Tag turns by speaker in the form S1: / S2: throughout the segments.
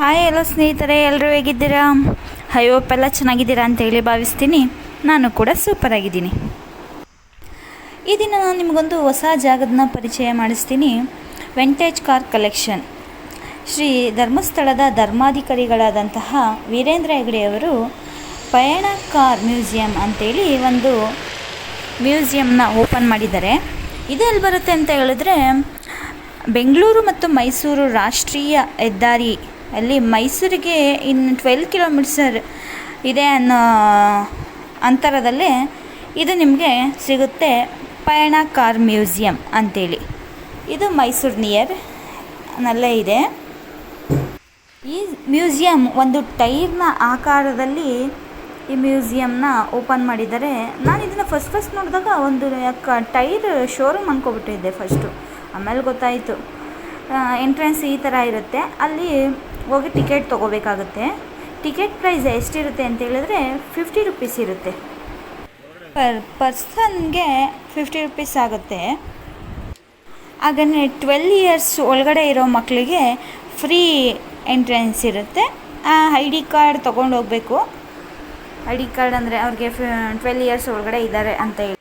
S1: Hi ಎಲ್ಲ ಸ್ನೇಹಿತರೆ ಎಲ್ಲರೂ ಹೇಗಿದ್ದೀರಾ? ಹೋಪ್ ಎಲ್ಲ ಚೆನ್ನಾಗಿದ್ದೀರಾ ಅಂತೇಳಿ ಭಾವಿಸ್ತೀನಿ. ನಾನು ಕೂಡ ಸೂಪರ್ ಆಗಿದ್ದೀನಿ. ಈ ದಿನ ನಾನು ನಿಮಗೊಂದು ಹೊಸ ಜಾಗದನ್ನ ಪರಿಚಯ ಮಾಡಿಸ್ತೀನಿ. ವೆಂಟೇಜ್ ಕಾರ್ ಕಲೆಕ್ಷನ್ ಶ್ರೀ ಧರ್ಮಸ್ಥಳದ ಧರ್ಮಾಧಿಕಾರಿಗಳಾದಂತಹ ವೀರೇಂದ್ರ ಹೆಗಡೆಯವರು ಪಯಣ ಕಾರ್ ಮ್ಯೂಸಿಯಂ ಅಂತೇಳಿ ಒಂದು ಮ್ಯೂಸಿಯಂನ ಓಪನ್ ಮಾಡಿದ್ದಾರೆ. ಇದು ಬರುತ್ತೆ ಅಂತ ಹೇಳಿದ್ರೆ, ಬೆಂಗಳೂರು ಮತ್ತು ಮೈಸೂರು ರಾಷ್ಟ್ರೀಯ ಹೆದ್ದಾರಿ ಅಲ್ಲಿ ಮೈಸೂರಿಗೆ ಇನ್ನು ಟ್ವೆಲ್ ಕಿಲೋಮೀಟರ್ಸರ್ ಇದೆ ಅನ್ನೋ ಅಂತರದಲ್ಲೇ ಇದು ನಿಮಗೆ ಸಿಗುತ್ತೆ ಪಯಣ ಕಾರ್ ಮ್ಯೂಸಿಯಂ ಅಂತೇಳಿ. ಇದು ಮೈಸೂರು ನಿಯರ್ ನಲ್ಲೇ ಇದೆ. ಈ ಮ್ಯೂಸಿಯಂ ಒಂದು ಟೈರ್ನ ಆಕಾರದಲ್ಲಿ ಈ ಮ್ಯೂಸಿಯಂನ ಓಪನ್ ಮಾಡಿದ್ದಾರೆ. ನಾನು ಇದನ್ನು ಫಸ್ಟ್ ಫಸ್ಟ್ ನೋಡಿದಾಗ ಒಂದು ಟೈರ್ ಶೋರೂಮ್ ಅಂದ್ಕೊಬಿಟ್ಟಿದ್ದೆ ಫಸ್ಟು ಆಮೇಲೆ ಗೊತ್ತಾಯಿತು. ಎಂಟ್ರೆನ್ಸ್ ಈ ಥರ ಇರುತ್ತೆ. ಅಲ್ಲಿ ಹೋಗಿ ಟಿಕೆಟ್ ತೊಗೋಬೇಕಾಗುತ್ತೆ. ಟಿಕೆಟ್ ಪ್ರೈಸ್ ಎಷ್ಟಿರುತ್ತೆ ಅಂತ ಹೇಳಿದ್ರೆ ಫಿಫ್ಟಿ ರುಪೀಸ್ ಇರುತ್ತೆ. ಪರ್ ಪರ್ಸನ್ಗೆ ಫಿಫ್ಟಿ ರುಪೀಸ್ ಆಗುತ್ತೆ. ಹಾಗೆಯೇ ಟ್ವೆಲ್ ಇಯರ್ಸ್ ಒಳಗಡೆ ಇರೋ ಮಕ್ಕಳಿಗೆ ಫ್ರೀ ಎಂಟ್ರೆನ್ಸ್ ಇರುತ್ತೆ. ಐ ಡಿ ಕಾರ್ಡ್ ತೊಗೊಂಡು ಹೋಗಬೇಕು. ಐ ಡಿ ಕಾರ್ಡ್ ಅಂದರೆ ಅವ್ರಿಗೆ ಟ್ವೆಲ್ ಇಯರ್ಸ್ ಒಳಗಡೆ ಇದ್ದಾರೆ ಅಂತ ಹೇಳಿ.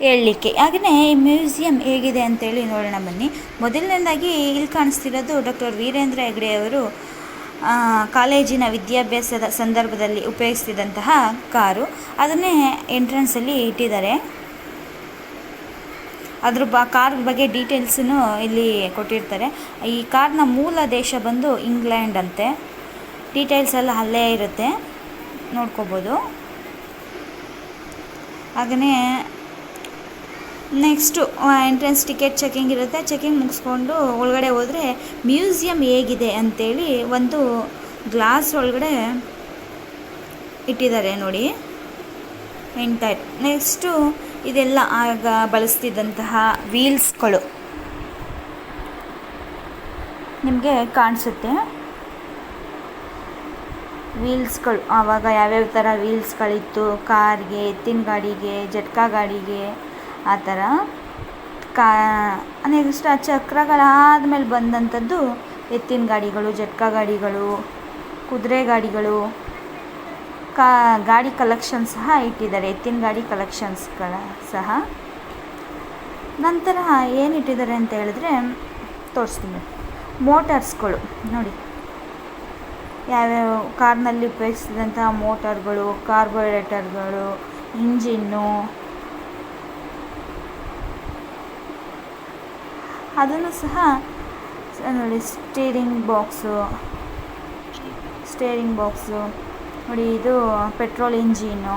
S1: ಹೇಳಲಿಕ್ಕೆ. ಹಾಗೆಯೇ ಈ ಮ್ಯೂಸಿಯಂ ಹೇಗಿದೆ ಅಂತೇಳಿ ನೋಡೋಣ ಬನ್ನಿ. ಮೊದಲನೇದಾಗಿ ಇಲ್ಲಿ ಕಾಣಿಸ್ತಿರೋದು ಡಾಕ್ಟರ್ ವೀರೇಂದ್ರ ಹೆಗ್ಡೆ ಅವರು ಕಾಲೇಜಿನ ವಿದ್ಯಾಭ್ಯಾಸದ ಸಂದರ್ಭದಲ್ಲಿ ಉಪಯೋಗಿಸ್ತಿದ್ದಂತಹ ಕಾರು. ಅದನ್ನೇ ಎಂಟ್ರೆನ್ಸಲ್ಲಿ ಇಟ್ಟಿದ್ದಾರೆ. ಅದ್ರ ಬ, ಕಾರ್ ಬಗ್ಗೆ ಡೀಟೇಲ್ಸನ್ನು ಇಲ್ಲಿ ಕೊಟ್ಟಿರ್ತಾರೆ. ಈ ಕಾರ್ನ ಮೂಲ ದೇಶ ಬಂದು ಇಂಗ್ಲೆಂಡ್ ಅಂತೆ. ಡೀಟೇಲ್ಸ್ ಎಲ್ಲ ಅಲ್ಲೇ ಇರುತ್ತೆ. ನೋಡ್ಕೋಬೋದು. ಹಾಗೆಯೇ ನೆಕ್ಸ್ಟು ಎಂಟ್ರೆನ್ಸ್ ಟಿಕೆಟ್ ಚೆಕಿಂಗ್ ಇರುತ್ತೆ. ಚೆಕಿಂಗ್ ಮುಗಿಸ್ಕೊಂಡು ಒಳಗಡೆ ಹೋದರೆ ಮ್ಯೂಸಿಯಂ ಹೇಗಿದೆ ಅಂತೇಳಿ ಒಂದು ಗ್ಲಾಸ್ ಒಳಗಡೆ ಇಟ್ಟಿದ್ದಾರೆ ನೋಡಿ. ಎಂಟೈರ್ ನೆಕ್ಸ್ಟು ಇದೆಲ್ಲ ಆಗ ಬಳಸ್ತಿದ್ದಂತಹ ವೀಲ್ಸ್ಗಳು ನಿಮಗೆ ಕಾಣಿಸುತ್ತೆ. ವೀಲ್ಸ್ಗಳು ಆವಾಗ ಯಾವ್ಯಾವ ಥರ ವೀಲ್ಸ್ಗಳಿತ್ತು ಕಾರ್ಗೆ ಎತ್ತಿನ ಗಾಡಿಗೆ, ಜಟ್ಕಾ ಗಾಡಿಗೆ. ಆ ಥರ. ಕಾ ನೆಕ್ಸ್ಟ್ ಆ ಚಕ್ರಗಳಾದಮೇಲೆ ಬಂದಂಥದ್ದು ಎತ್ತಿನ ಗಾಡಿಗಳು, ಜಟ್ಕ ಗಾಡಿಗಳು, ಕುದುರೆ ಗಾಡಿಗಳು, ಕಾ, ಗಾಡಿ ಕಲೆಕ್ಷನ್ ಸಹ ಇಟ್ಟಿದ್ದಾರೆ, ಎತ್ತಿನ ಗಾಡಿ ಕಲೆಕ್ಷನ್ಸ್ಗಳ ಸಹ. ನಂತರ ಏನು ಇಟ್ಟಿದ್ದಾರೆ ಅಂತ ಹೇಳಿದ್ರೆ, ತೋರಿಸ್ತೀನಿ. ಮೋಟಾರ್ಸ್ಗಳು, ನೋಡಿ. ಯಾವ್ಯಾವ ಕಾರ್ನಲ್ಲಿ ಉಪಯೋಗಿಸಿದಂತಹ ಮೋಟಾರ್ಗಳು, ಕಾರ್ಬೋರೇಟರ್ಗಳು, ಇಂಜಿನ್ನು ಅದನ್ನು ಸಹ ನೋಡಿ ಸ್ಟೀರಿಂಗ್ ಬಾಕ್ಸು ಸ್ಟೇರಿಂಗ್ ಬಾಕ್ಸು ನೋಡಿ, ಇದು ಪೆಟ್ರೋಲ್ ಇಂಜಿನು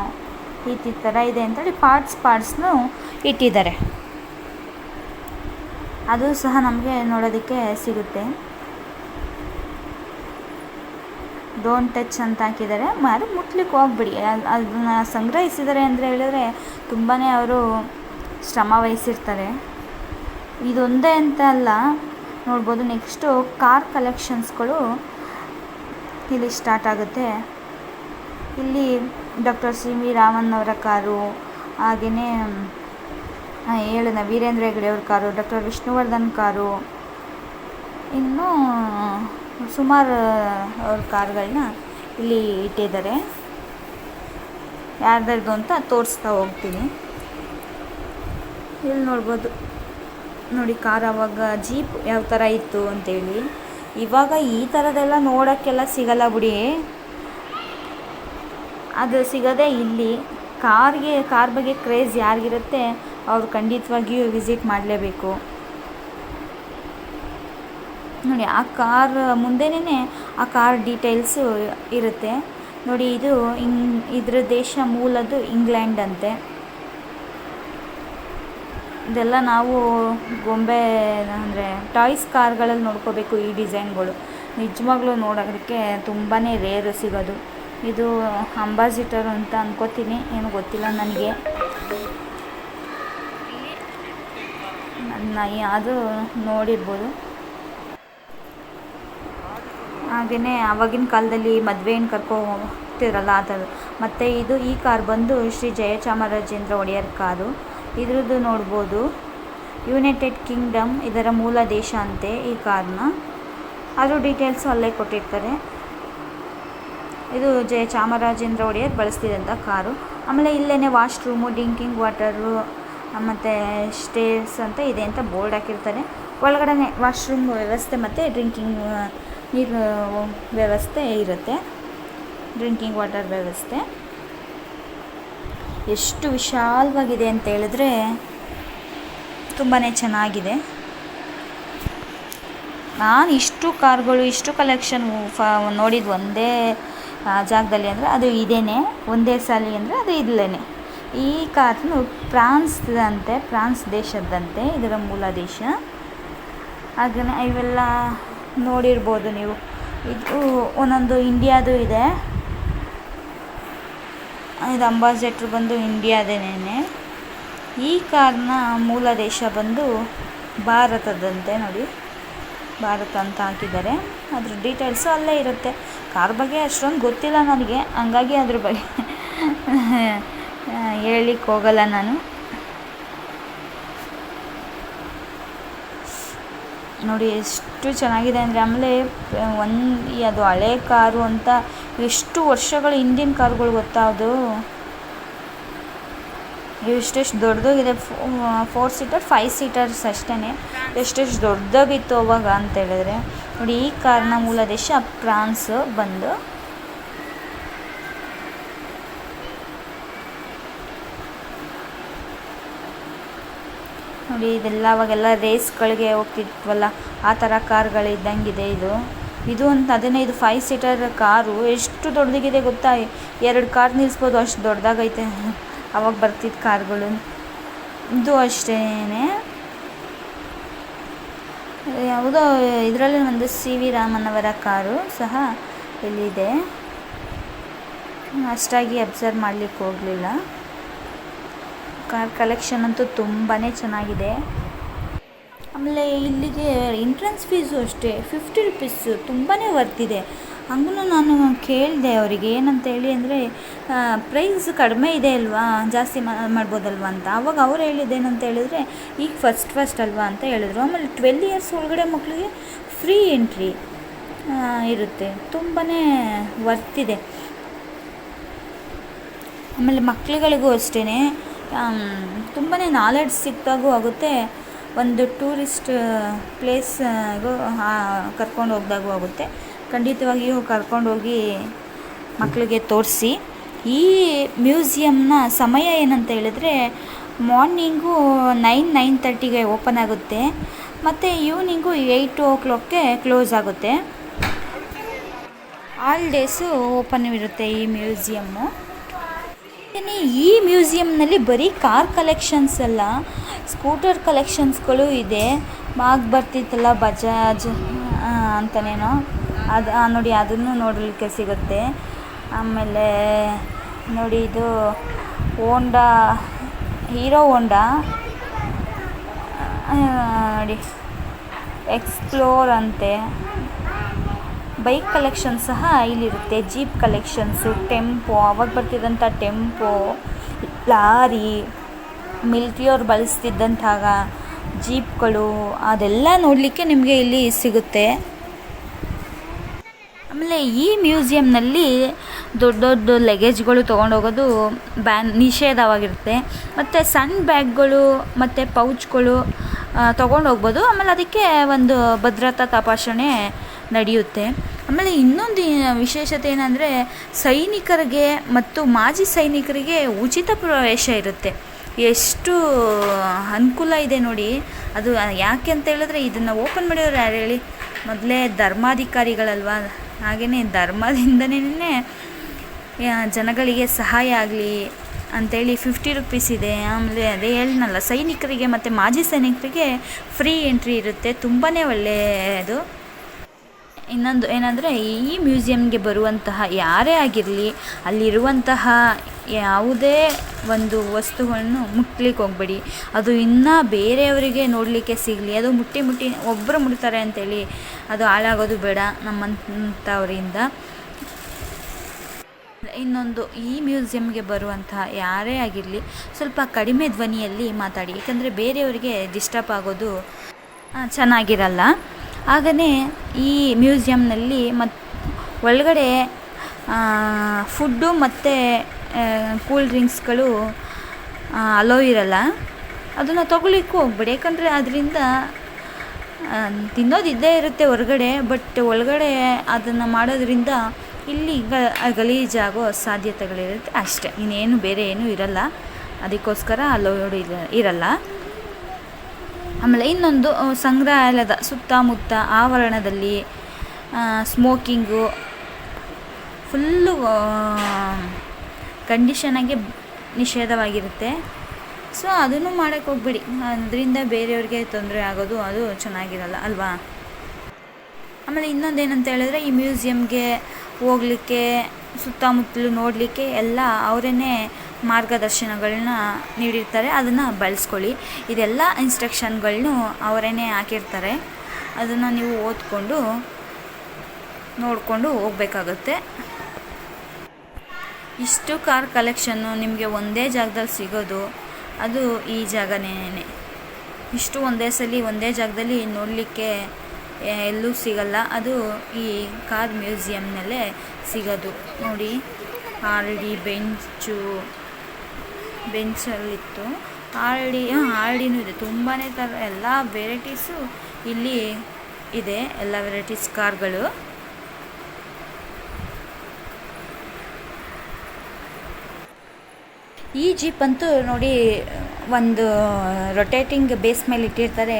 S1: ಈ ಥರ ಇದೆ ಅಂತೇಳಿ ಪಾರ್ಟ್ಸ್ ಪಾರ್ಟ್ಸ್ನು ಇಟ್ಟಿದ್ದಾರೆ. ಅದು ಸಹ ನಮಗೆ ನೋಡೋದಕ್ಕೆ ಸಿಗುತ್ತೆ. ಡೋನ್ ಟಚ್ ಅಂತ ಹಾಕಿದ್ದಾರೆ. ಮಾರಿ ಮುಟ್ಲಿಕ್ಕೆ ಹೋಗ್ಬಿಡಿ. ಅದನ್ನು ಸಂಗ್ರಹಿಸಿದ್ದಾರೆ ಅಂದರೆ ಹೇಳಿದರೆ ತುಂಬಾ ಅವರು ಶ್ರಮ ವಹಿಸಿರ್ತಾರೆ. ಇದೊಂದೇ ಅಂತ ಅಲ್ಲ. ನೋಡ್ಬೋದು ನೆಕ್ಸ್ಟು ಕಾರ್ ಕಲೆಕ್ಷನ್ಸ್ಗಳು ಇಲ್ಲಿ ಸ್ಟಾರ್ಟ್ ಆಗುತ್ತೆ. ಇಲ್ಲಿ ಡಾಕ್ಟರ್ ಸಿ ವಿ ರಾಮನ್ ಅವರ ಕಾರು ಹಾಗೆಯೇ ಹೇಳೋಣ ವೀರೇಂದ್ರ ಹೆಗಡೆ ಅವ್ರ ಕಾರು ಡಾಕ್ಟರ್ ವಿಷ್ಣುವರ್ಧನ್ ಕಾರು, ಇನ್ನೂ ಸುಮಾರು ಅವ್ರ ಕಾರುಗಳನ್ನ ಇಲ್ಲಿ ಇಟ್ಟಿದ್ದಾರೆ. ಯಾರ್ದಾರ್ದು ಅಂತ ತೋರಿಸ್ತಾ ಹೋಗ್ತೀನಿ. ಇಲ್ಲಿ ನೋಡ್ಬೋದು. ನೋಡಿ, ಕಾರ್ ಅವಾಗ ಜೀಪ್ ಯಾವ ಥರ ಇತ್ತು ಅಂತೇಳಿ. ಇವಾಗ ಈ ಥರದೆಲ್ಲ ನೋಡೋಕ್ಕೆಲ್ಲ ಸಿಗಲ್ಲ ಬಿಡಿ. ಅದು ಸಿಗದೆ ಇಲ್ಲಿ ಕಾರ್ಗೆ, ಕಾರ್ ಬಗ್ಗೆ ಕ್ರೇಜ್ ಯಾರಿಗಿರುತ್ತೆ, ಅವ್ರು ಖಂಡಿತವಾಗಿಯೂ ವಿಸಿಟ್ ಮಾಡಲೇಬೇಕು. ನೋಡಿ, ಆ ಕಾರ್ ಮುಂದೆನೇ ಆ ಕಾರ್ ಡೀಟೇಲ್ಸು ಇರುತ್ತೆ. ನೋಡಿ, ಇದು ಇಂಗ್ ಇದ್ರ ದೇಶ ಮೂಲದ್ದು ಇಂಗ್ಲೆಂಡ್ ಅಂತೆ. ಇದೆಲ್ಲ ನಾವು ಗೊಂಬೆ, ಅಂದರೆ ಟಾಯ್ಸ್ ಕಾರ್ಗಳಲ್ಲಿ ನೋಡ್ಕೋಬೇಕು ಈ ಡಿಸೈನ್ಗಳು. ನಿಜವಾಗ್ಲೂ ನೋಡೋದಕ್ಕೆ ತುಂಬಾ ರೇರ್ ಸಿಗೋದು. ಇದು ಅಂಬಾಸಿಟರ್ ಅಂತ ಅಂದ್ಕೋತೀನಿ ಏನು ಗೊತ್ತಿಲ್ಲ ನನಗೆ. ಅದು ನೋಡಿರ್ಬೋದು. ಹಾಗೆಯೇ ಆವಾಗಿನ ಕಾಲದಲ್ಲಿ ಮದುವೆಯನ್ನು ಕರ್ಕೊ ಹೋಗ್ತಿರಲ್ಲ ಆ ಥರ ಮತ್ತು ಇದು ಈ ಕಾರ್ ಬಂದು ಶ್ರೀ ಜಯಚಾಮರಾಜೇಂದ್ರ ಒಡೆಯರ್ ಕಾರು. ಇದ್ರದ್ದು ನೋಡ್ಬೋದು. ಯುನೈಟೆಡ್ ಕಿಂಗ್ಡಮ್ ಇದರ ಮೂಲ ದೇಶ ಅಂತೆ ಈ ಕಾರ್ನ. ಅದ್ರ ಡೀಟೇಲ್ಸು ಅಲ್ಲೇ ಕೊಟ್ಟಿರ್ತಾರೆ. ಇದು ಜಯ ಚಾಮರಾಜೇಂದ್ರ ಒಡೆಯರ್ ಬಳಸ್ತಿದ್ದಂಥ ಕಾರು. ಆಮೇಲೆ ಇಲ್ಲೇ ವಾಶ್ರೂಮು ಡ್ರಿಂಕಿಂಗ್ ವಾಟರು ಮತ್ತು ಸ್ಟೇರ್ಸ್ ಅಂತ ಇದೆ ಅಂತ ಬೋರ್ಡ್ ಹಾಕಿರ್ತಾರೆ. ಒಳಗಡೆ ವಾಶ್ರೂಮ್ ವ್ಯವಸ್ಥೆ ಮತ್ತು ಡ್ರಿಂಕಿಂಗ್ ನೀರು ವ್ಯವಸ್ಥೆ ಇರುತ್ತೆ. ಡ್ರಿಂಕಿಂಗ್ ವಾಟರ್ ವ್ಯವಸ್ಥೆ. ಎಷ್ಟು ವಿಶಾಲವಾಗಿದೆ ಅಂತ ಹೇಳಿದ್ರೆ ತುಂಬಾ ಚೆನ್ನಾಗಿದೆ. ನಾನು ಇಷ್ಟು ಕಾರ್ಗಳು, ಇಷ್ಟು ಕಲೆಕ್ಷನ್ ಫ ನೋಡಿದ್ದು ಒಂದೇ ಜಾಗದಲ್ಲಿ ಅಂದರೆ ಅದು ಇದೇನೆ, ಒಂದೇ ಸಾಲಿ ಅಂದರೆ ಅದು ಇಲ್ಲೇ ಈ ಕಾರ್ನು ಫ್ರಾನ್ಸ್ದಂತೆ, ಫ್ರಾನ್ಸ್ ದೇಶದಂತೆ ಇದರ ಮೂಲ ದೇಶ. ಹಾಗೆಯೇ ಇವೆಲ್ಲ ನೋಡಿರ್ಬೋದು ನೀವು. ಇದು ಒಂದೊಂದು ಇಂಡಿಯಾದು ಇದೆ. ಇದು ಅಂಬಾಸೆಟ್ರ್ ಬಂದು ಇಂಡಿಯಾದೇನೆ. ಈ ಕಾರ್ನ ಮೂಲ ದೇಶ ಬಂದು ಭಾರತದಂತೆ ನೋಡಿ. ಭಾರತ ಅಂತ ಹಾಕಿದ್ದಾರೆ. ಅದ್ರ ಡೀಟೇಲ್ಸು ಅಲ್ಲೇ ಇರುತ್ತೆ. ಕಾರ್ ಬಗ್ಗೆ ಅಷ್ಟೊಂದು ಗೊತ್ತಿಲ್ಲ ನನಗೆ. ಹಂಗಾಗಿ ಅದ್ರ ಬಗ್ಗೆ ಹೇಳಲಿಕ್ಕೆ ಹೋಗಲ್ಲ ನಾನು. ನೋಡಿ ಎಷ್ಟು ಚೆನ್ನಾಗಿದೆ ಅಂದರೆ ಆಮೇಲೆ ಒಂದು ಅದು ಹಳೆ ಕಾರು ಅಂತ ಎಷ್ಟು ವರ್ಷಗಳ ಹಿಂದಿನ ಕಾರುಗಳು ಗೊತ್ತಾ ಅದು? ಎಷ್ಟೆಷ್ಟು ದೊಡ್ಡದಾಗಿದೆ. ಫೋರ್ ಸೀಟರ್ ಫೈವ್ ಸೀಟರ್ಸ್ ಅಷ್ಟೇ ಎಷ್ಟೆಷ್ಟು ದೊಡ್ಡದಾಗಿತ್ತು ಅವಾಗ ಅಂತ ಹೇಳಿದ್ರೆ, ನೋಡಿ ಈ ಕಾರ್ನ ಮೂಲ ದೇಶ ಫ್ರಾನ್ಸ್ ಬಂದು ನೋಡಿ, ಇದೆಲ್ಲ ಅವಾಗೆಲ್ಲ ರೇಸ್ಗಳಿಗೆ ಹೋಗ್ತಿದ್ವಲ್ಲ, ಆ ಥರ ಕಾರ್ಗಳಿದ್ದಂಗಿದೆ ಇದು. ಇದು ಒಂದು ಹದಿನೈದು ಫೈವ್ ಸೀಟರ್ ಕಾರು, ಎಷ್ಟು ದೊಡ್ಡದಾಗಿದೆ ಗೊತ್ತಾ? ಎರಡು ಕಾರ್ ನಿಲ್ಲಿಸ್ಬೋದು ಅಷ್ಟು ದೊಡ್ಡದಾಗೈತೆ. ಅವಾಗ ಬರ್ತಿದ್ದ ಕಾರ್ಗಳು. ಇದು ಅಷ್ಟೇ ಯಾವುದೋ ಇದರಲ್ಲಿ ಒಂದು ಸಿ ವಿ ರಾಮನವರ ಕಾರು ಸಹ ಇಲ್ಲಿದೆ. ಅಷ್ಟಾಗಿ ಅಬ್ಸರ್ವ್ ಮಾಡಲಿಕ್ಕೆ ಹೋಗಲಿಲ್ಲ. ಕಾರ್ ಕಲೆಕ್ಷನ್ ಅಂತೂ ತುಂಬಾ ಚೆನ್ನಾಗಿದೆ. ಆಮೇಲೆ ಇಲ್ಲಿಗೆ ಎಂಟ್ರೆನ್ಸ್ ಫೀಸು ಅಷ್ಟೇ ಫಿಫ್ಟಿ ರುಪೀಸು ತುಂಬಾ ವರ್ತಿದೆ ಹಂಗೂ ನಾನು ಕೇಳಿದೆ ಅವರಿಗೆ, ಏನಂತ ಹೇಳಿ ಅಂದರೆ ಪ್ರೈಸ್ ಕಡಿಮೆ ಇದೆ ಅಲ್ವಾ, ಜಾಸ್ತಿ ಮಾಡ್ಬೋದಲ್ವ ಅಂತ. ಆವಾಗ ಅವ್ರು ಹೇಳಿದ್ದು ಏನಂತ ಹೇಳಿದರೆ, ಈಗ ಫಸ್ಟ್ ಫಸ್ಟ್ ಅಲ್ವಾ? ಅಂತ ಹೇಳಿದ್ರು. ಆಮೇಲೆ ಟ್ವೆಲ್ ಇಯರ್ಸ್ ಒಳಗಡೆ ಮಕ್ಕಳಿಗೆ ಫ್ರೀ ಎಂಟ್ರಿ ಇರುತ್ತೆ. ತುಂಬಾ ವರ್ತಿದೆ ಆಮೇಲೆ ಮಕ್ಳುಗಳಿಗೂ ಅಷ್ಟೇ ತುಂಬಾ ನಾಲೆಡ್ಜ್ ಸಿಕ್ಕಾಗೂ ಆಗುತ್ತೆ. ಒಂದು ಟೂರಿಸ್ಟ್ ಪ್ಲೇಸ್ಗೂ ಕರ್ಕೊಂಡು ಹೋಗ್ದಾಗೂ ಆಗುತ್ತೆ. ಖಂಡಿತವಾಗಿಯೂ ಕರ್ಕೊಂಡೋಗಿ ಮಕ್ಕಳಿಗೆ ತೋರಿಸಿ. ಈ ಮ್ಯೂಸಿಯಮ್ನ ಸಮಯ ಏನಂತ ಹೇಳಿದ್ರೆ ಮಾರ್ನಿಂಗು ನೈನ್ ನೈನ್ ತರ್ಟಿಗೆ ಓಪನ್ ಆಗುತ್ತೆ. ಮತ್ತು ಈವ್ನಿಂಗು ಏಯ್ಟ್ ಓ ಕ್ಲಾಕ್ಗೆ ಕ್ಲೋಸ್ ಆಗುತ್ತೆ. ಆಲ್ ಡೇಸು ಓಪನ್ ಇರುತ್ತೆ ಈ ಮ್ಯೂಸಿಯಮ್ಮು. ಹಾಗೆಯೇ ಈ ಮ್ಯೂಸಿಯಮ್ನಲ್ಲಿ ಬರೀ ಕಾರ್ ಕಲೆಕ್ಷನ್ಸ್ ಅಲ್ಲ, ಸ್ಕೂಟರ್ ಕಲೆಕ್ಷನ್ಸ್ಗಳು ಇದೆ. ಮಾಗ್ ಬರ್ತಿತ್ತಲ್ಲ, ಬಜಾಜ್ ಅಂತನೇನೋ? ಅದು ನೋಡಿ, ಅದನ್ನು ನೋಡಲಿಕ್ಕೆ ಸಿಗುತ್ತೆ. ಆಮೇಲೆ, ನೋಡಿ, ಇದು ಹೋಂಡಾ ಹೀರೋ ಹೋಂಡಾ ನೋಡಿ ಎಕ್ಸ್ಪ್ಲೋರ್ ಅಂತೆ. ಬೈಕ್ ಕಲೆಕ್ಷನ್ ಸಹ ಇಲ್ಲಿರುತ್ತೆ. ಜೀಪ್ ಕಲೆಕ್ಷನ್ಸು ಟೆಂಪೋ ಅವಾಗ ಬರ್ತಿದ್ದಂಥ ಟೆಂಪೋ ಲಾರಿ ಮಿಲ್ಟ್ರಿಯವ್ರು ಬಳಸ್ತಿದ್ದಂತಹ ಜೀಪ್ಗಳು ಅದೆಲ್ಲ ನೋಡಲಿಕ್ಕೆ ನಿಮಗೆ ಇಲ್ಲಿ ಸಿಗುತ್ತೆ. ಆಮೇಲೆ ಈ ಮ್ಯೂಸಿಯಂನಲ್ಲಿ ದೊಡ್ಡ ದೊಡ್ಡ ಲಗೇಜ್ಗಳು ತೊಗೊಂಡೋಗೋದು ಬ್ಯಾನ್ ನಿಷೇಧವಾಗಿರುತ್ತೆ. ಮತ್ತು ಸಣ್ಣ ಬ್ಯಾಗ್ಗಳು, ಮತ್ತು ಪೌಚ್ಗಳು ತೊಗೊಂಡೋಗ್ಬೋದು. ಆಮೇಲೆ ಅದಕ್ಕೆ ಒಂದು ಭದ್ರತಾ ತಪಾಸಣೆ ನಡೆಯುತ್ತೆ. ಆಮೇಲೆ ಇನ್ನೊಂದು ವಿಶೇಷತೆ ಏನಂದರೆ ಸೈನಿಕರಿಗೆ ಮತ್ತು ಮಾಜಿ ಸೈನಿಕರಿಗೆ ಉಚಿತ ಪ್ರವೇಶ ಇರುತ್ತೆ. ಎಷ್ಟು ಅನುಕೂಲ ಇದೆ ನೋಡಿ. ಅದು ಯಾಕೆ ಅಂತ ಹೇಳಿದ್ರೆ ಇದನ್ನು ಓಪನ್ ಮಾಡಿರೋರು ಯಾರು ಹೇಳಿ? ಮೊದಲೇ ಧರ್ಮಾಧಿಕಾರಿಗಳಲ್ವಾ? ಹಾಗೆಯೇ ಧರ್ಮದಿಂದನೇ ಜನಗಳಿಗೆ ಸಹಾಯ ಆಗಲಿ ಅಂಥೇಳಿ ಫಿಫ್ಟಿ ರುಪೀಸ್ ಇದೆ. ಆಮೇಲೆ ಅದೇ ಹೇಳಿದ್ನಲ್ಲ ಸೈನಿಕರಿಗೆ ಮತ್ತು ಮಾಜಿ ಸೈನಿಕರಿಗೆ ಫ್ರೀ ಎಂಟ್ರಿ ಇರುತ್ತೆ. ತುಂಬಾ ಒಳ್ಳೆಯದು. ಇನ್ನೊಂದು ಏನಂದರೆ ಈ ಮ್ಯೂಸಿಯಮ್ಗೆ ಬರುವಂತಹ ಯಾರೇ ಆಗಿರಲಿ, ಅಲ್ಲಿರುವಂತಹ ಯಾವುದೇ ಒಂದು ವಸ್ತುಗಳನ್ನು ಮುಟ್ಲಿಕ್ಕೆ ಹೋಗಬೇಡಿ. ಅದು ಇನ್ನೂ ಬೇರೆಯವರಿಗೆ ನೋಡಲಿಕ್ಕೆ ಸಿಗಲಿ. ಅದು ಮುಟ್ಟಿ ಮುಟ್ಟಿ ಒಬ್ಬರು ಮುಟ್ತಾರೆ ಅಂತೇಳಿ ಅದು ಹಾಳಾಗೋದು ಬೇಡ ನಮ್ಮಂಥವರಿಂದ. ಇನ್ನೊಂದು ಈ ಮ್ಯೂಸಿಯಮ್ಗೆ ಬರುವಂತಹ ಯಾರೇ ಆಗಿರಲಿ, ಸ್ವಲ್ಪ ಕಡಿಮೆ ಧ್ವನಿಯಲ್ಲಿ ಮಾತಾಡಿ. ಏಕೆಂದರೆ ಬೇರೆಯವರಿಗೆ ಡಿಸ್ಟರ್ಬ್ ಆಗೋದು ಚೆನ್ನಾಗಿರಲ್ಲ. ಹಾಗೆಯೇ ಈ ಮ್ಯೂಸಿಯಂನಲ್ಲಿ ಮತ್ತು ಒಳಗಡೆ ಫುಡ್ಡು ಮತ್ತು ಕೂಲ್ ಡ್ರಿಂಕ್ಸ್ಗಳು ಅಲೋ ಇರಲ್ಲ. ಅದನ್ನು ತೊಗೊಳಿಕ್ಕೆ ಹೋಗ್ಬೇಡಿ. ಯಾಕಂದರೆ ಅದರಿಂದ ತಿನ್ನೋದು ಇದ್ದೇ ಇರುತ್ತೆ ಹೊರಗಡೆ, ಬಟ್ ಒಳಗಡೆ ಅದನ್ನು ಮಾಡೋದ್ರಿಂದ ಇಲ್ಲಿ ಗಲೀಜಾಗೋ ಸಾಧ್ಯತೆಗಳಿರುತ್ತೆ ಅಷ್ಟೇ. ಇನ್ನೇನು ಬೇರೆ ಏನೂ ಇರಲ್ಲ. ಅದಕ್ಕೋಸ್ಕರ ಅಲೋಡ್ ಇರಲ್ಲ. ಆಮೇಲೆ ಇನ್ನೊಂದು ಸಂಗ್ರಹಾಲಯದ ಸುತ್ತಮುತ್ತ ಆವರಣದಲ್ಲಿ ಸ್ಮೋಕಿಂಗು ಫುಲ್ಲು ಕಂಡೀಷನಾಗೆ ನಿಷೇಧವಾಗಿರುತ್ತೆ. ಸೊ ಅದನ್ನು ಮಾಡೋಕ್ಕೆ ಹೋಗ್ಬೇಡಿ. ಅದರಿಂದ ಬೇರೆಯವ್ರಿಗೆ ತೊಂದರೆ ಆಗೋದು, ಅದು ಚೆನ್ನಾಗಿರಲ್ಲ, ಅಲ್ವಾ? ಆಮೇಲೆ ಇನ್ನೊಂದೇನಂತ ಹೇಳಿದ್ರೆ, ಈ ಮ್ಯೂಸಿಯಮ್ಗೆ ಹೋಗ್ಲಿಕ್ಕೆ, ಸುತ್ತಮುತ್ತಲು ನೋಡಲಿಕ್ಕೆ ಎಲ್ಲ ಅವರೇ ಮಾರ್ಗದರ್ಶನಗಳನ್ನ ನೀಡಿರ್ತಾರೆ, ಅದನ್ನು ಬಳಸ್ಕೊಳ್ಳಿ. ಇದೆಲ್ಲ ಇನ್ಸ್ಟ್ರಕ್ಷನ್ಗಳನ್ನು ಅವರೇ ಹಾಕಿರ್ತಾರೆ. ಅದನ್ನು ನೀವು ಓದ್ಕೊಂಡು, ನೋಡಿಕೊಂಡು ಹೋಗ್ಬೇಕಾಗತ್ತೆ. ಇಷ್ಟು ಕಾರ್ ಕಲೆಕ್ಷನ್ನು ನಿಮಗೆ ಒಂದೇ ಜಾಗದಲ್ಲಿ ಸಿಗೋದು, ಅದು ಈ ಜಾಗನೇ ಇಷ್ಟು ಒಂದೇ ಸಲ ಒಂದೇ ಜಾಗದಲ್ಲಿ ನೋಡಲಿಕ್ಕೆ ಎಲ್ಲೂ ಸಿಗಲ್ಲ. ಅದು ಈ ಕಾರ್ ಮ್ಯೂಸಿಯಂನಲ್ಲೇ ಸಿಗೋದು. ನೋಡಿ ಆಲ್ರೆಡಿ ಬೆಂಚು ಬೆಂಚಲ್ಲಿತ್ತು ಆರ್ಡಿ ಹಾಂ ಆರ್ಡಿನೂ ಇದೆ. ತುಂಬಾ ಥರ ಎಲ್ಲ ವೆರೈಟೀಸು ಇಲ್ಲಿ ಇದೆ. ಎಲ್ಲ ವೆರೈಟೀಸ್ ಕಾರ್ಗಳು. ಈ ಜೀಪ್ ಅಂತೂ ನೋಡಿ, ಒಂದು ರೊಟೇಟಿಂಗ್ ಬೇಸ್ ಮೇಲೆ ಇಟ್ಟಿರ್ತಾರೆ.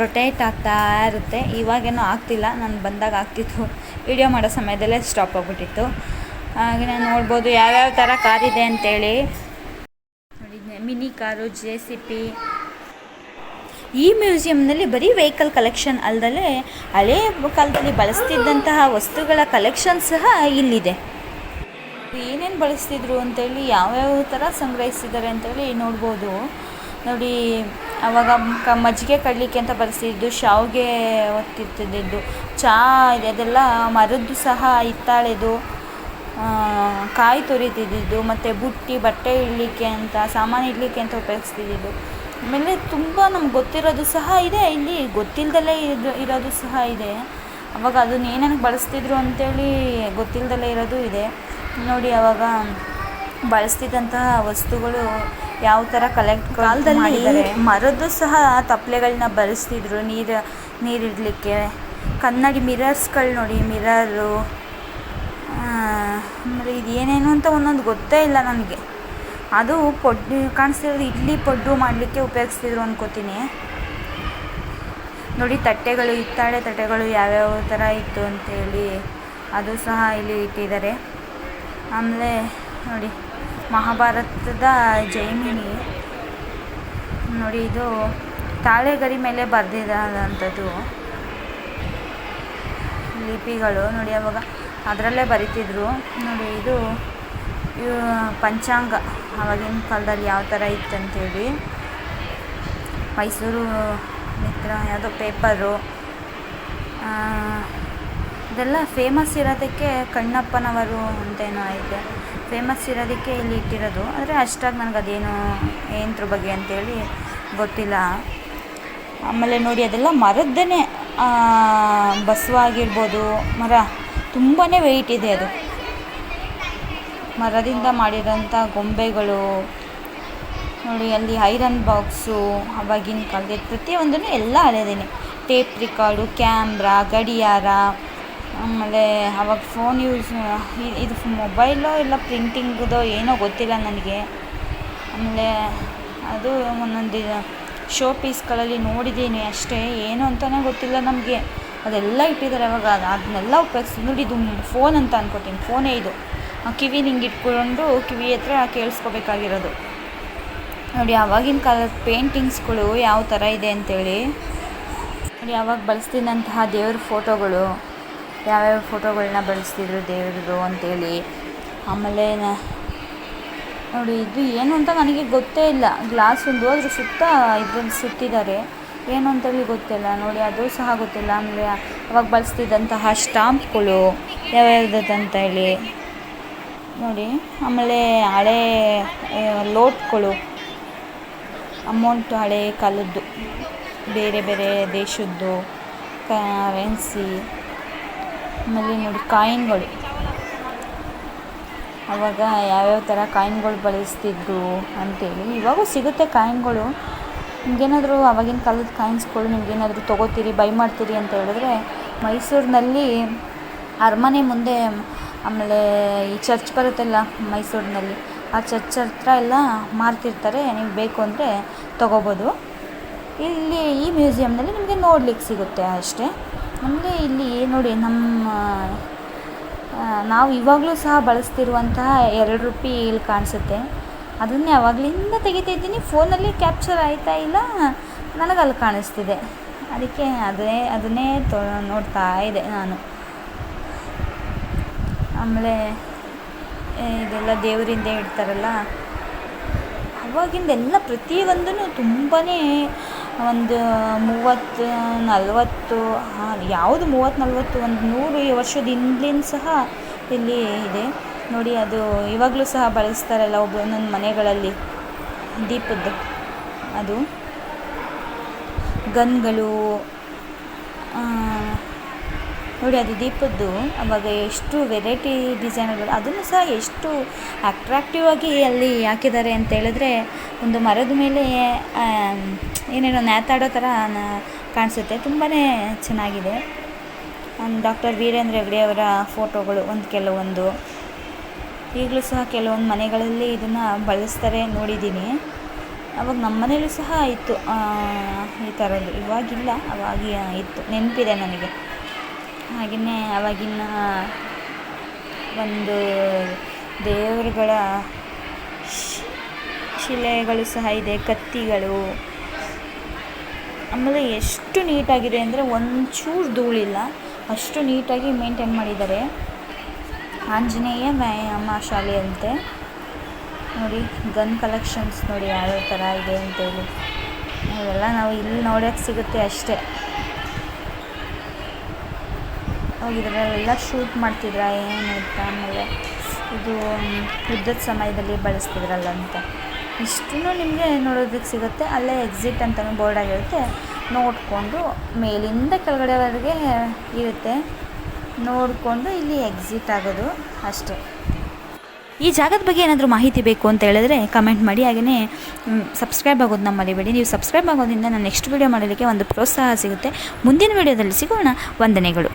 S1: ರೊಟೇಟ್ ಆಗ್ತಾ ಇರುತ್ತೆ. ಇವಾಗೇನೋ ಆಗ್ತಿಲ್ಲ. ನಾನು ಬಂದಾಗ ಆಗ್ತಿತ್ತು. ವಿಡಿಯೋ ಮಾಡೋ ಸಮಯದಲ್ಲೇ ಸ್ಟಾಪ್ ಆಗಿಬಿಟ್ಟಿತ್ತು. ಹಾಗೆ ನಾನು ನೋಡ್ಬೋದು ಯಾವ್ಯಾವ ಥರ ಕಾರ್ ಇದೆ ಅಂತೇಳಿ. Mini car, J C P. ಈ ಮ್ಯೂಸಿಯಂನಲ್ಲಿ ಬರೀ ವೆಹಿಕಲ್ ಕಲೆಕ್ಷನ್ ಅಲ್ಲದೆ ಹಳೇ ಕಾಲದಲ್ಲಿ ಬಳಸ್ತಿದ್ದಂತಹ ವಸ್ತುಗಳ ಕಲೆಕ್ಷನ್ ಸಹ ಇಲ್ಲಿದೆ. ಏನೇನು ಬಳಸ್ತಿದ್ರು ಅಂತೇಳಿ, ಯಾವ್ಯಾವ ಥರ ಸಂಗ್ರಹಿಸಿದ್ದಾರೆ ಅಂತೇಳಿ ನೋಡ್ಬೋದು. ನೋಡಿ, ಅವಾಗ ಕ ಮಜ್ಜಿಗೆ ಕಡಲಿಕ್ಕೆ ಅಂತ ಬಳಸ್ತಿದ್ದು, ಶಾವಿಗೆ ಒತ್ತಿರ್ತಿದ್ದು ಚಹಾ ಅದೆಲ್ಲ ಮರದ್ದು ಸಹ ಹಿತ್ತಾಳೆದು ಕಾಯಿ ತುರಿತಿದ್ದಿದ್ದು ಮತ್ತು ಬುಟ್ಟಿ ಬಟ್ಟೆ ಇಡಲಿಕ್ಕೆ ಅಂತ ಸಾಮಾನು ಇಡಲಿಕ್ಕೆ ಅಂತ ಉಪಯೋಗಿಸ್ತಿದ್ದಿದ್ದು. ಆಮೇಲೆ ತುಂಬ ನಮ್ಗೆ ಗೊತ್ತಿರೋದು ಸಹ ಇದೆ ಇಲ್ಲಿ ಗೊತ್ತಿಲ್ಲದಲ್ಲೇ ಇದು ಇರೋದು ಸಹ ಇದೆ. ಅವಾಗ ಅದನ್ನ ಏನೇನು ಬಳಸ್ತಿದ್ರು ಅಂತೇಳಿ ಗೊತ್ತಿಲ್ಲದಲ್ಲೇ ಇರೋದು ಇದೆ. ನೋಡಿ ಅವಾಗ ಬಳಸ್ತಿದ್ದಂತಹ ವಸ್ತುಗಳು ಯಾವ ಥರ ಕಲೆಕ್ಟ್ ಕಾಲದಲ್ಲಿ ಮರದ್ದು ಸಹ ತಪ್ಪಲೆಗಳನ್ನ ಬಳಸ್ತಿದ್ರು ನೀರು ನೀರಿಡಲಿಕ್ಕೆ. ಕನ್ನಡಿ ಮಿರರ್ಸ್ಗಳು ನೋಡಿ ಮಿರರು ಆಮೇಲೆ ಇದು ಏನೇನು ಅಂತ ಒಂದೊಂದು ಗೊತ್ತೇ ಇಲ್ಲ ನನಗೆ. ಅದು ಪೊಡ್ಡು ಕಾಣಿಸ್ತಿರೋದು ಇಡ್ಲಿ ಪೊಡ್ಡು ಮಾಡಲಿಕ್ಕೆ ಉಪಯೋಗಿಸ್ತಿದ್ರು ಅಂದ್ಕೋತೀನಿ ನೋಡಿ ತಟ್ಟೆಗಳು, ಹಿತ್ತಾಳೆ ತಟ್ಟೆಗಳು ಯಾವ್ಯಾವ ಥರ ಇತ್ತು ಅಂತೇಳಿ ಅದು ಸಹ ಇಲ್ಲಿ ಇಟ್ಟಿದ್ದಾರೆ. ಆಮೇಲೆ ನೋಡಿ ಮಹಾಭಾರತದ ಜೈಮಿನಿ. ನೋಡಿ ಇದು ತಾಳೆಗರಿ ಮೇಲೆ ಬರೆದಿರೋಂಥದ್ದು ಲಿಪಿಗಳು ನೋಡಿ ಅವಾಗ ಅದರಲ್ಲೇ ಬರಿತಿದ್ರು. ನೋಡಿ ಇದು ಪಂಚಾಂಗ. ಆವಾಗಿನ ಕಾಲದಲ್ಲಿ ಯಾವ ಥರ ಇತ್ತಂತೇಳಿ ಮೈಸೂರು ಮಿತ್ರ, ಯಾವುದೋ ಪೇಪರು. ಇದೆಲ್ಲ ಫೇಮಸ್ ಇರೋದಕ್ಕೆ ಕಣ್ಣಪ್ಪನವರು ಅಂತೇನೋ ಐತೆ ಫೇಮಸ್ ಇರೋದಕ್ಕೆ ಇಲ್ಲಿ ಇಟ್ಟಿರೋದು. ಆದರೆ ಅಷ್ಟಾಗಿ ನನಗೆ ಅದೇನು ಏನ್ರ ಬಗ್ಗೆ ಅಂತೇಳಿ ಗೊತ್ತಿಲ್ಲ. ಆಮೇಲೆ ನೋಡಿ ಅದೆಲ್ಲ ಮರದ್ದೇ ಬಸವ ಆಗಿರ್ಬೋದು, ಮರ ತುಂಬಾ ವೆಯ್ಟ್ ಇದೆ ಅದು. ಮರದಿಂದ ಮಾಡಿರೋಂಥ ಗೊಂಬೆಗಳು, ನೋಡಿ, ಅಲ್ಲಿ ಐರನ್ ಬಾಕ್ಸು ಅವಾಗಿನ ಕಾಲದ ಪ್ರತಿಯೊಂದನ್ನು ಎಲ್ಲ ಹಳೆದೇನೆ ಟೇಪ್ ರಿಕಾರ್ಡು ಕ್ಯಾಮ್ರಾ ಗಡಿಯಾರ, ಆಮೇಲೆ ಅವಾಗ ಫೋನ್ ಯೂಸ್ ಇದು ಮೊಬೈಲೋ ಇಲ್ಲ ಪ್ರಿಂಟಿಂಗ್ದೋ ಏನೋ ಗೊತ್ತಿಲ್ಲ ನನಗೆ. ಆಮೇಲೆ ಅದು ಒಂದೊಂದು ಶೋ ಪೀಸ್ಗಳಲ್ಲಿ ನೋಡಿದ್ದೀನಿ ಅಷ್ಟೇ. ಏನು ಅಂತಲೇ ಗೊತ್ತಿಲ್ಲ ನಮಗೆ. ಅದೆಲ್ಲ ಇಟ್ಟಿದ್ದಾರೆ ಅವಾಗ ಅದನ್ನೆಲ್ಲ ಉಪಯೋಗಿಸ್ತೀನಿ ನೋಡಿ ಇದು ಫೋನ್ ಅಂತ ಅಂದ್ಕೊತೀನಿ ಫೋನೇ ಇದು. ಕಿವಿನ ಹಿಂಗೆ ಇಟ್ಕೊಂಡು ಕಿವಿ ಹತ್ರ ಕೇಳಿಸ್ಕೋಬೇಕಾಗಿರೋದು. ನೋಡಿ, ಆವಾಗಿನ ಕಾಲದ ಪೇಂಟಿಂಗ್ಸ್ಗಳು ಯಾವ ಥರ ಇದೆ ಅಂತೇಳಿ. ನೋಡಿ, ಆವಾಗ ಬಳಸ್ತಿದ್ದಂತಹ ದೇವ್ರ ಫೋಟೋಗಳು ಯಾವ್ಯಾವ ಫೋಟೋಗಳನ್ನ ಬಳಸ್ತಿದ್ರು ದೇವ್ರದು ಅಂತೇಳಿ. ಆಮೇಲೆ ನೋಡಿ, ಇದು ಏನು ಅಂತ ನನಗೆ ಗೊತ್ತೇ ಇಲ್ಲ. ಗ್ಲಾಸ್ ಒಂದು ಅದ್ರ ಸುತ್ತ ಇದ್ರಲ್ಲಿ ಸುತ್ತಿದ್ದಾರೆ. ಏನು ಅಂತೇಳಿ ಗೊತ್ತಿಲ್ಲ. ನೋಡಿ, ಅದು ಸಹ ಗೊತ್ತಿಲ್ಲ. ಆಮೇಲೆ ಅವಾಗ ಬಳಸ್ತಿದ್ದಂತಹ ಸ್ಟಾಂಪ್ಗಳು ಅಂತ ಹೇಳಿ. ನೋಡಿ, ಆಮೇಲೆ ಹಳೆ ಲೋಟ್ಗಳು. ಅಮೌಂಟ್ ಹಳೆ ಕಾಲದ್ದು. ಬೇರೆ ಬೇರೆ ದೇಶದ್ದು. ಕರೆನ್ಸಿ. ಆಮೇಲೆ ನೋಡಿ, ಕಾಯಿನ್ಗಳು. ಅವಾಗ ಯಾವ್ಯಾವ ಥರ ಕಾಯಿನ್ಗಳು ಬಳಸ್ತಿದ್ರು ಅಂತೇಳಿ. ಇವಾಗೂ ಸಿಗುತ್ತೆ ಕಾಯಿನ್ಗಳು. ನಿಮ್ಗೇನಾದರೂ ಆವಾಗಿನ ಕಾಲದ ಕಾಯಿನ್ಸ್ಗಳು ನಿಮಗೇನಾದರೂ ತೊಗೋತೀರಿ, ಬೈ ಮಾಡ್ತೀರಿ ಅಂತ ಹೇಳಿದ್ರೆ ಮೈಸೂರಿನಲ್ಲಿ ಅರಮನೆ ಮುಂದೆ ಆಮೇಲೆ ಈ ಚರ್ಚ್ ಬರುತ್ತಲ್ಲ ಮೈಸೂರಿನಲ್ಲಿ, ಆ ಚರ್ಚ್ ಹತ್ರ ಎಲ್ಲ ಮಾರ್ತಿರ್ತಾರೆ. ನಿಮ್ಗೆ ಬೇಕು ಅಂದರೆ ತೊಗೋಬೋದು. ಇಲ್ಲಿ ಈ ಮ್ಯೂಸಿಯಮ್ನಲ್ಲಿ ನಿಮಗೆ ನೋಡ್ಲಿಕ್ಕೆ ಸಿಗುತ್ತೆ ಅಷ್ಟೇ. ನಮಗೆ ಇಲ್ಲಿ ನೋಡಿ ನಮ್ಮ ನಾವು ಇವಾಗಲೂ ಸಹ ಬಳಸ್ತಿರುವಂತಹ ಎರಡು ರೂಪಾಯಿ ಇಲ್ಲಿ ಕಾಣಿಸುತ್ತೆ. ಅದನ್ನೇ ಅವಾಗಲಿಂದ ತೆಗಿತಾ ಇದ್ದೀನಿ. ಫೋನಲ್ಲಿ ಕ್ಯಾಪ್ಚರ್ ಆಯ್ತಾ ಇಲ್ಲ ನನಗೆ ಅಲ್ಲಿ ಕಾಣಿಸ್ತಿದೆ. ಅದಕ್ಕೆ ಅದೇ, ಅದನ್ನೇ ತೊ, ನೋಡ್ತಾ ಇದೆ ನಾನು. ಆಮೇಲೆ ಇದೆಲ್ಲ ದೇವರಿಂದ ಇಡ್ತಾರಲ್ಲ, ಅವಾಗಿಂದೆಲ್ಲ ಪ್ರತಿಯೊಂದೂ ತುಂಬಾ ಒಂದು ಮೂವತ್ತು ನಲವತ್ತು ಯಾವುದು ಮೂವತ್ತು ನಲ್ವತ್ತು ಒಂದು ನೂರು ವರ್ಷದ ಹಿಂದ್ಲಿಂದ ಸಹ ಇಲ್ಲಿ ಇದೆ. ನೋಡಿ, ಅದು ಇವಾಗಲೂ ಸಹ ಬಳಸ್ತಾರಲ್ಲ ಒಬ್ಬ ಒಂದೊಂದು ಮನೆಗಳಲ್ಲಿ ದೀಪದ್ದು. ಅದು ಗನ್ಗಳು ನೋಡಿ, ಅದು ದೀಪದ್ದು ಅವಾಗ ಎಷ್ಟು ವೆರೈಟಿ ಡಿಸೈನ್ಗಳು ಅದನ್ನು ಸಹ ಎಷ್ಟು ಅಟ್ರಾಕ್ಟಿವ್ ಆಗಿ ಅಲ್ಲಿ ಹಾಕಿದ್ದಾರೆ ಅಂತ ಹೇಳಿದ್ರೆ, ಒಂದು ಮರದ ಮೇಲೆ ಏನೇನೋ ನೇತಾಡೋ ಥರ ಕಾಣಿಸುತ್ತೆ. ತುಂಬಾ ಚೆನ್ನಾಗಿದೆ. ಡಾಕ್ಟರ್ ವೀರೇಂದ್ರ ಹೆಗ್ಡೆ ಅವರ ಫೋಟೋಗಳು ಒಂದು ಕೆಲವೊಂದು. ಈಗಲೂ ಸಹ ಕೆಲವೊಂದು ಮನೆಗಳಲ್ಲಿ ಇದನ್ನು ಬಳಸ್ತಾರೆ ನೋಡಿದ್ದೀನಿ. ಅವಾಗ ನಮ್ಮ ಮನೇಲೂ ಸಹ ಇತ್ತು. ಈ ಥರದ್ದು. ಇವಾಗಿಲ್ಲ, ಅವಾಗ ಇತ್ತು. ನೆನಪಿದೆ ನನಗೆ. ಹಾಗೆಯೇ ಅವಾಗಿನ ಒಂದು ದೇವರುಗಳ ಶಿಲೆಗಳು ಸಹ ಇದೆ, ಕತ್ತಿಗಳು. ಆಮೇಲೆ ಎಷ್ಟು ನೀಟಾಗಿದೆ ಅಂದರೆ ಒಂಚೂರು ಧೂಳಿಲ್ಲ. ಅಷ್ಟು ನೀಟಾಗಿ ಮೇಂಟೈನ್ ಮಾಡಿದ್ದಾರೆ. ಆಂಜನೇಯ ವ್ಯಾಯಾಮ ಶಾಲೆ ಅಂತೆ. ನೋಡಿ ಗನ್ ಕಲೆಕ್ಷನ್ಸ್ ನೋಡಿ ಯಾವ್ಯಾವ ಥರ ಇದೆ ಅಂತೇಳಿ ಅವೆಲ್ಲ ನಾವು ಇಲ್ಲಿ ನೋಡೋಕ್ಕೆ ಸಿಗುತ್ತೆ ಅಷ್ಟೇ. ಇದರಲ್ಲೆಲ್ಲ ಶೂಟ್ ಮಾಡ್ತಿದ್ರ, ಏನು ಅಂತ ಆಮೇಲೆ ಇದು ಯುದ್ಧದ ಸಮಯದಲ್ಲಿ ಬಳಸ್ತಿದ್ರಲ್ಲ ಅಂತ. ಇಷ್ಟೂ ನಿಮಗೆ ನೋಡೋದಕ್ಕೆ ಸಿಗುತ್ತೆ. ಅಲ್ಲೇ ಎಕ್ಸಿಟ್ ಅಂತಲೂ ಬೋರ್ಡ್ ಆಗಿರುತ್ತೆ. ನೋಡಿಕೊಂಡು ಮೇಲಿಂದ ಕೆಳಗಡೆವರೆಗೆ ಇರುತ್ತೆ. ನೋಡಿಕೊಂಡು ಇಲ್ಲಿ ಎಕ್ಸಿಟ್ ಆಗೋದು ಅಷ್ಟೇ. ಈ ಜಾಗದ ಬಗ್ಗೆ ಏನಾದರೂ ಮಾಹಿತಿ ಬೇಕು ಅಂತ ಹೇಳಿದ್ರೆ ಕಮೆಂಟ್ ಮಾಡಿ. ಹಾಗೆಯೇ ಸಬ್ಸ್ಕ್ರೈಬ್ ಆಗೋದು ಆಗೋದನ್ನ ಮರಿಬೇಡಿ. ನೀವು ಸಬ್ಸ್ಕ್ರೈಬ್ ಆಗೋದ್ರಿಂದ ನಾನು ನೆಕ್ಸ್ಟ್ ವೀಡಿಯೋ ಮಾಡಲಿಕ್ಕೆ ಒಂದು ಪ್ರೋತ್ಸಾಹ ಸಿಗುತ್ತೆ. ಮುಂದಿನ ವೀಡಿಯೋದಲ್ಲಿ ಸಿಗೋಣ. ವಂದನೆಗಳು.